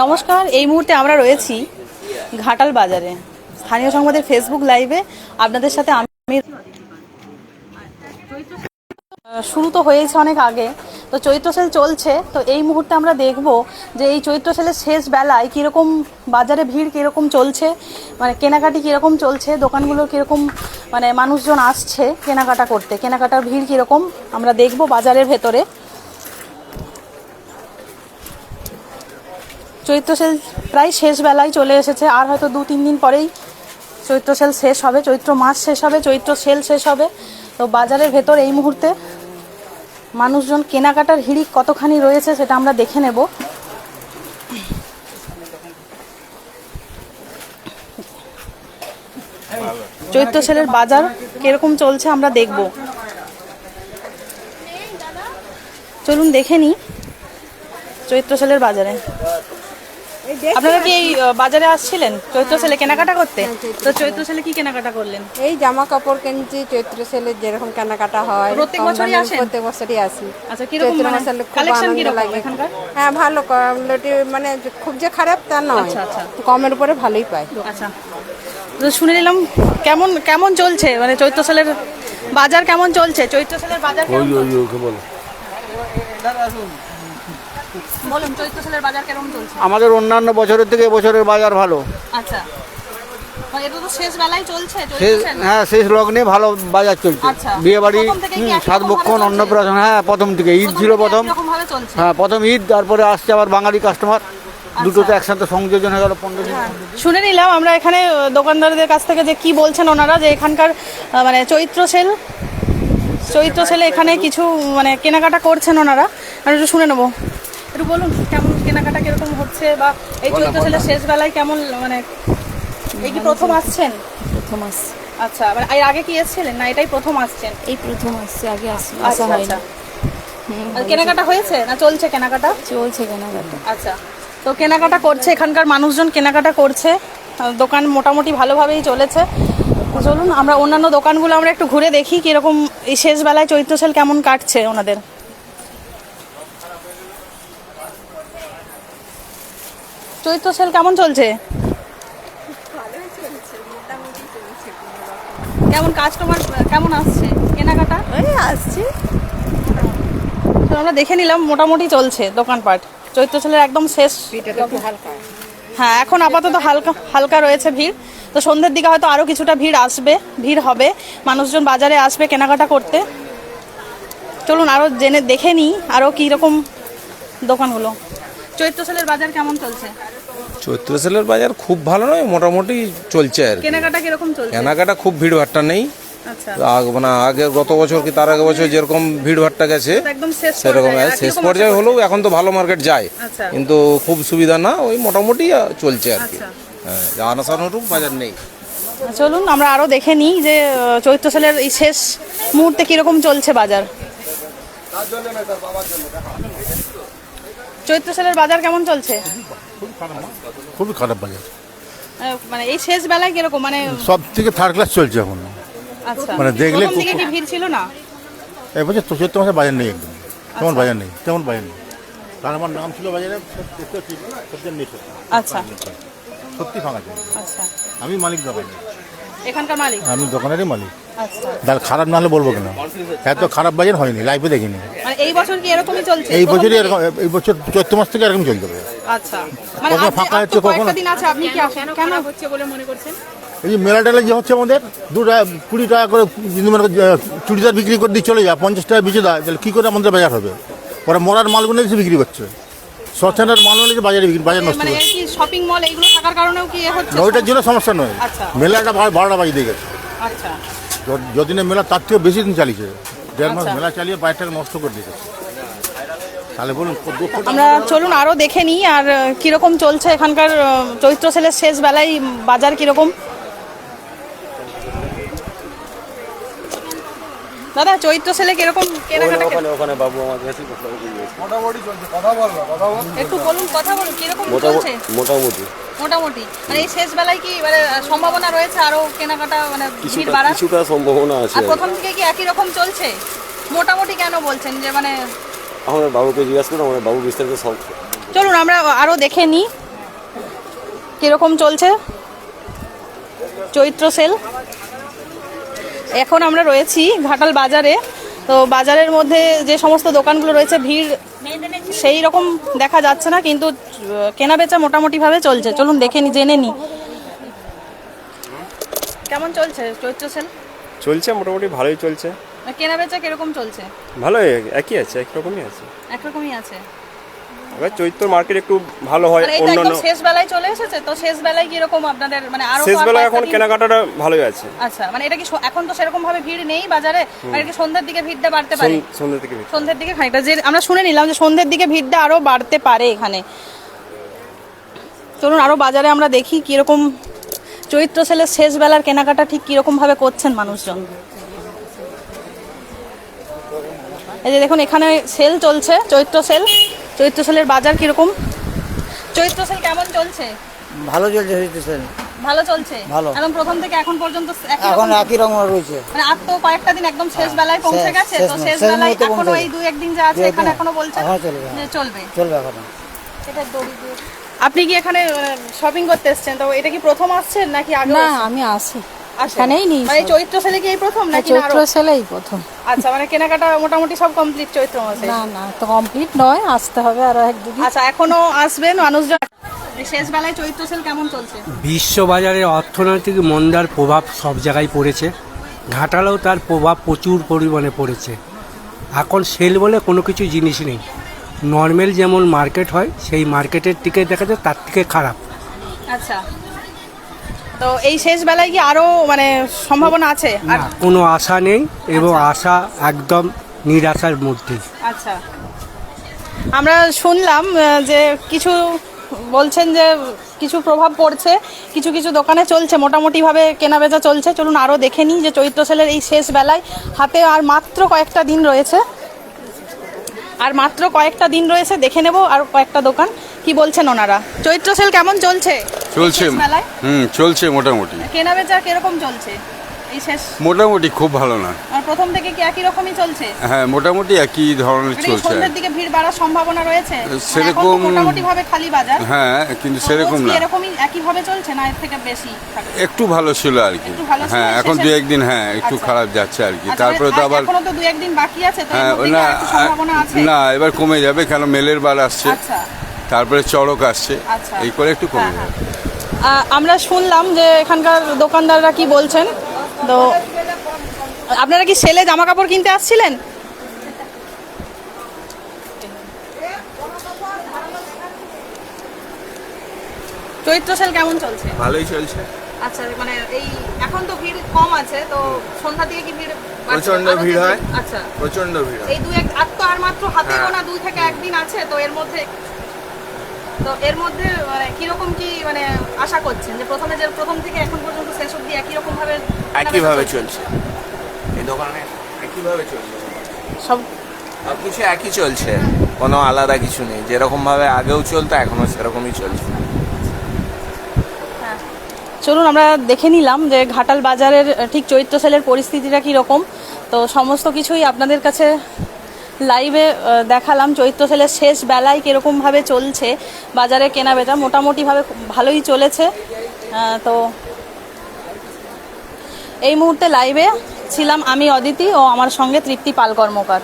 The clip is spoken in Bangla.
নমস্কার, এই মুহূর্তে আমরা রয়েছি ঘাটাল বাজারে। স্থানীয় সংবাদের ফেসবুক লাইভে আপনাদের সাথে আমি শুরু তো হয়েছে অনেক আগে, তো চৈত্র সেল চলছে, তো এই মুহূর্তে আমরা দেখব যে এই চৈত্র সেলের শেষ বেলায় কীরকম বাজারে ভিড় কীরকম চলছে মানে কেনাকাটি কীরকম চলছে, দোকানগুলো কীরকম মানে মানুষজন আসছে কেনাকাটা করতে, কেনাকাটার ভিড় কীরকম, আমরা দেখব বাজারের ভেতরে। চৈত্র সেল প্রায় শেষ বেলায় চলে এসেছে। আর হয়তো দু, তিন দিন পরেই চৈত্র সেল শেষ হবে, চৈত্র মাস শেষ হবে চৈত্র সেল শেষ হবে। তো বাজারের ভেতর এই মুহূর্তে মানুষজন কেনাকাটার হিড়িক কতখানি রয়েছে সেটা আমরা দেখে নেব। চৈত্র সেলের বাজার কীরকম চলছে আমরা দেখব। চলুন দেখে নিই চৈত্র সেলের বাজারে। আপনারা কি এই বাজারে আসছিলেন? চৈত্র সেলে কেনাকাটা করতে? তো চৈত্র সেলে কি কেনাকাটা করলেন? এই জামা কাপড় কিনছি চৈত্র সেলের যেরকম কেনাকাটা হয় প্রত্যেক বছরই আসেন? প্রত্যেক বছরই আসি। আচ্ছা কীরকম চৈত্র মানে খুব কালেকশন কীরকম লাগে। এখানকার? হ্যাঁ ভালো কোয়ালিটি মানে খুব যে খারাপ তা নয়। আচ্ছা, আচ্ছা। কমের উপরে ভালোই পাই আচ্ছা। তো শুনে নিলাম কেমন কেমন চলছে? মানে চৈত্র সেলের বাজার কেমন চলছে? চৈত্র সেলের বাজার কেমন ওই ওই? ওকে বলো। বলুন চৈত্র সেলের বাজার কেমন চলছে? আমাদের অন্যান্য বছরের থেকে এবছরের বাজার ভালো। আচ্ছা। তো শেষ বেলায় চলছে শেষ হ্যাঁ শেষ লগ্নে ভালো বাজার চলছে। আচ্ছা। বিয়ে বাড়ি প্রথম থেকেই কি একই সাত বক্ষণ অন্নপ্রাশন হ্যাঁ প্রথম থেকে ঈদ ছিল প্রথম। এরকম ভাবে চলছে? হ্যাঁ প্রথম ঈদ তারপরে আসছে আবার বাঙালি কাস্টমার দুটো তো একসাথে সংযোজন হয়ে গেল পনেরো দিন। শুনে নিলাম আমরা এখানে দোকানদারদের কাছ থেকে যে কি বলছেন ওনারা যে এখানকার মানে চৈত্র সেল চৈত্র সেলে এখানে কিছু মানে কেনাকাটা করছেন ওনারা। আমি একটু শুনে নেব। একটু বলুন কেমন কেনাকাটা কীরকম হচ্ছে বা এই চৈত্র সেলের শেষ বেলায় কেমন মানে এই কি প্রথম আসছেন? প্রথম আসছে। আচ্ছা মানে এর আগে কি এসেছিলেন? না এটাই প্রথম আসছেন? এই প্রথম আসছে আগে আস- আচ্ছা আসা হয় আচ্ছা। না হুম, কেনাকাটা হয়েছে না চলছে কেনাকাটা? চলছে কেনাকাটা। আচ্ছা তো কেনাকাটা করছে এখানকার মানুষজন কেনাকাটা করছে দোকান মোটামুটি ভালোভাবেই চলেছে। তো চলুন আমরা অন্যান্য দোকানগুলো আমরা একটু ঘুরে দেখি কীরকম এই শেষ বেলায় চৈত্র সেল কেমন কাটছে ওনাদের। চৈত্র সেল কেমন চলছে? কেমন কাস্টমার কেমন আসছে? কেনাকাটা? ওই আসছে। তো আমরা দেখে নিলাম মোটামুটি চলছে দোকানপাট। চৈত্র সেলের একদম শেষ হ্যাঁ এখন আপাতত হালকা হালকা রয়েছে ভিড়। তো সন্ধ্যের দিকে হয়তো আরও কিছুটা ভিড় আসবে ভিড় হবে। মানুষজন বাজারে আসবে কেনাকাটা করতে। চলুন আরও জেনে দেখে নিই আরও কীরকম দোকানগুলো। চৈত্র সেলের বাজার কেমন চলছে? চৈত্র সেলের বাজার খুব ভালো নয় মোটামুটি চলছে আর কি। কেনাকাটা কীরকম চলছে? কেনাকাটা খুব ভিড় ভাট্টা নেই। আচ্ছা। আগ- মানে আগের গত বছর কি তার আগে বছর যেরকম ভিড় ভাট্টা গেছে সেরকম শেষ পর্যায়ে হলেও এখন তো ভালো মার্কেট যায়। আচ্ছা। কিন্তু খুব সুবিধা না ওই মোটামুটি চলছে আর কি। আচ্ছা। হ্যাঁ আনাসানুরূপ বাজার নেই। চলুন আমরা আরও দেখে নিই যে চৈত্র সেলের এই শেষ মুহূর্তে কীরকম চলছে বাজার। চৈত্র সেলের বাজার কেমন চলছে? খুবই খারাপ বাজার। মানে এই শেষ বেলায় কীরকম? মানে সব থেকে থার্ড ক্লাস চলছে এখন। আচ্ছা। মানে দেখলে প্রথম কি ভিড় ছিল না? এবছর তো চৈত্র মাসে বাজার নেই একদম। তেমন আচ্ছা। বাজার নেই তেমন বাজার নেই। কারণ আমার নাম ছিল বাজারে আচ্ছা। সত্যি ফাঁকা ছিল। আচ্ছা। আমি মালিক দোকানে এখানকার মালিক? আমি দোকানেরই মালিক। আচ্ছা। তার খারাপ না হলে বলব কেন? এত খারাপ বাজার হয়নি লাইফে দেখিনি। মানে এই বছর কি এরকমই চলছে? এই বছরই এরকম এই বছর চৈত্র মাস থেকে এরকম চলতে পারে। আচ্ছা। মানে কখনো ফাঁকা হচ্ছে, কখনো- দিন আছে আপনি কি আসেন কেন হচ্ছে বলে মনে করছেন? এই যে মেলা টেলা যে হচ্ছে আমাদের দু টাকা কুড়ি টাকা করে যদি মনে চুড়িদার বিক্রি করে দিয়ে চলে যায় পঞ্চাশ টাকা বেঁচে দেয় তাহলে কী করে আমাদের বাজার হবে? ওরা মরার মালগুলো এসে বিক্রি করছে। সস্তানের মাল হলে যে বাজারে বিক্রি বাজার নষ্ট মানে করছে এই কি শপিং মল এইগুলো থাকার কারণেও কি হচ্ছে? ওইটার জন্য সমস্যা নয়। আচ্ছা। মেলাটা বারো- বারোটা বাজিয়ে দিয়ে গেছে। আচ্ছা। যদি না মেলা তার থেকে বেশি দিন চালিয়েছে। দেড় মাস আচ্ছা। মেলা চালিয়ে বাইরটাকে নষ্ট করে দিয়েছে। তাহলে বলুন আমরা চলুন আরও দেখে নিই আর কীরকম চলছে এখানকার চৈত্র সেলের শেষ বেলায় বাজার কীরকম? দাদা চৈত্র সেলে কীরকম কেনাকাটা ওখানে ওখানে বাবু আমাকে কাছে একটু বলুন কথা বলুন কীরকম চলছে? মোটামুটি। মোটামুটি। মানে এই শেষ বেলায় কি মানে সম্ভাবনা রয়েছে আরও কেনাকাটা মানে ভিড় বাড়ার? কিছুটা সম্ভাবনা আছে। আর প্রথম থেকে কি একই রকম চলছে? মোটামুটি কেন বলছেন যে মানে আমাদের বাবুকে জিজ্ঞাসা করুন আমাদের বাবু বিস্তারিত সব চলুন আমরা আরও দেখে নিই। কীরকম চলছে? চৈত্র সেল? এখন আমরা রয়েছি ঘাটাল বাজারে। তো বাজারের মধ্যে যে সমস্ত দোকানগুলো রয়েছে ভিড় সেই রকম দেখা যাচ্ছে না কিন্তু কেনা বেচা মোটামুটিভাবে চলছে। চলুন দেখে নি জেনে নি। কেমন চলছে? চৈত্র সেল? চলছে মোটামুটি ভালোই চলছে। কেনা বেচা কীরকম চলছে? ভালোই একই আছে একরকমই আছে। একরকমই আছে। এবার চৈত্র মার্কেট একটু ভালো হয় মানে অন্যান্য শেষ বেলায় চলে এসেছে তো শেষ বেলায় কীরকম আপনাদের মানে আরও শেষ আর বেলা কয়েকটা এখন কেনাকাটাটা ভালোই আছে। আচ্ছা মানে এটা কি এখন তো সেরকম ভাবে ভিড় নেই বাজারে মানে কি সন্ধ্যার দিকে ভিড়টা বাড়তে পারে? সন- সন্ধ্যে থেকে বেশি। সন্ধ্যের দিকে খানিকটা। যে আমরা শুনে নিলাম যে সন্ধ্যের দিকে ভিড়টা আরও বাড়তে পারে এখানে। চলুন আরও বাজারে আমরা দেখি কীরকম চৈত্র সেলের শেষ বেলার কেনাকাটা ঠিক কীরকম ভাবে করছেন মানুষজন। এই যে দেখুন এখানে সেল চলছে চৈত্র সেল চৈত্র সেলের বাজার কীরকম? চৈত্র সেল কেমন চলছে? ভালো চলছে হইতেছে ভালো চলছে? ভালো। একদম প্রথম থেকে এখন পর্যন্ত এখন একই রকম রয়েছে। মানে আর তো কয়েকটা দিন একদম শেষ বেলায় পৌঁছে গেছে তো শেষ বেলায় এখনও এই দুই একদিন যা আছে এখানে এখনও বলছে এখনও চলবে, হ্যাঁ। চলবে। চলবে এখন। আপনি কি এখানে শপিং করতে এসেছেন? তো এটা কি প্রথম আসছেন নাকি আগে না আমি আসি। এখানেই নিই মানে চৈত্র সেলে কি এই প্রথম নাকি চৈত্র সেলেই প্রথম। আচ্ছা মানে কেনাকাটা মোটামুটি সব কমপ্লিট চৈত্র মাসে? না না তো কমপ্লিট নয় আসতে হবে আরও এক দুদিন। আচ্ছা এখনও আসবেন মানুষজন? শেষ বেলায় চৈত্র সেল কেমন চলছে? বিশ্ববাজারে অর্থনৈতিক মন্দার প্রভাব সব জায়গায় পড়েছে। ঘাটালেও তার প্রভাব প্রচুর পরিমাণে পড়েছে। এখন সেল বলে কোনো কিছু জিনিস নেই। নর্মাল যেমন মার্কেট হয় সেই মার্কেটের দিকে দেখা যায় তার থেকে খারাপ। আচ্ছা তো এই শেষ বেলায় কি আরও মানে সম্ভাবনা আছে? আর না কোনো আশা নেই এবং আশা একদম নিরাশার মধ্যে। আচ্ছা। আমরা শুনলাম আহ, যে কিছু বলছেন যে কিছু প্রভাব পড়ছে কিছু কিছু দোকানে চলছে মোটামুটিভাবে কেনাবেচা চলছে। চলুন আরও দেখে নিই যে চৈত্র সেলের এই শেষ বেলায় হাতে আর মাত্র কয়েকটা দিন রয়েছে। আর মাত্র কয়েকটা দিন রয়েছে দেখে নেব আর কয়েকটা দোকান। কি বলছেন ওনারা? চৈত্র সেল কেমন চলছে? চলছে। মেলায়? হুম চলছে মোটামুটি। কেনাবেচা কীরকম চলছে? মোটামুটি খুব ভালো না। আর প্রথম থেকে কি একই রকমই চলছে? হ্যাঁ মোটামুটি একই ধরনের মানে চলছে। সন্ধ্যের দিকে ভিড় বাড়ার সম্ভাবনা রয়েছে? মানে সেরকম- মোটামুটি ভাবে খালি বাজার। হ্যাঁ কিন্তু সেরকম না। এরকমই একই ভাবে চলছে না এর থেকে বেশি একটু ভালো ছিল আর কি। হ্যাঁ এখন দু একদিন হ্যাঁ একটু আচ্ছা। খারাপ যাচ্ছে আর কি। আচ্ছা, তারপরে তো আবার এখনও তো দুই একদিন বাকি আছে তো হ্যাঁ না সম্ভাবনা আছে? না এবার কমে যাবে কেন? মেলের বার আসছে। আচ্ছা। তারপরে চড়ক আসছে। এই করে একটু কমে হ্যাঁ, যাবে। আমরা শুনলাম যে এখানকার দোকানদাররা কি বলছেন? তো আপনারা কি সেলে জামা কাপড় কিনতে আসছিলেন চৈত্র সেল কেমন চলছে ভালোই চলছে আচ্ছা মানে এই এখন তো ভিড় কম আছে তো সন্ধ্যা থেকে কি ভিড়? প্রচণ্ড আরও ভিড় হয়। আচ্ছা প্রচণ্ড ভিড় এই দুই এক আর মাত্র হাতে হ্যাঁ। গোনা দুই থেকে একদিন আছে তো এর মধ্যে তো এর মধ্যে মানে কীরকম কি মানে আশা করছেন? যে প্রথমে যে প্রথম থেকে এখন পর্যন্ত শেষ অবধি একই রকম ভাবে একইভাবে চলছে? এই দোকানে একইভাবে চলছে। সব সব কিছু একই চলছে। কোনো আলাদা কিছু নেই। যেরকম ভাবে আগেও চলতো এখনও সেরকমই চলছে। চলুন আমরা দেখে নিলাম যে ঘাটাল বাজারের ঠিক চৈত্র সেলের পরিস্থিতিটা কীরকম। তো সমস্ত কিছুই আপনাদের কাছে লাইভে দেখালাম চৈত্র সেলের শেষ বেলায় কীরকমভাবে চলছে, বাজারে কেনা বেচা মোটামুটিভাবে ভালোই চলেছে। তো এই মুহূর্তে লাইভে ছিলাম আমি অদিতি ও আমার সঙ্গে তৃপ্তি পাল কর্মকার।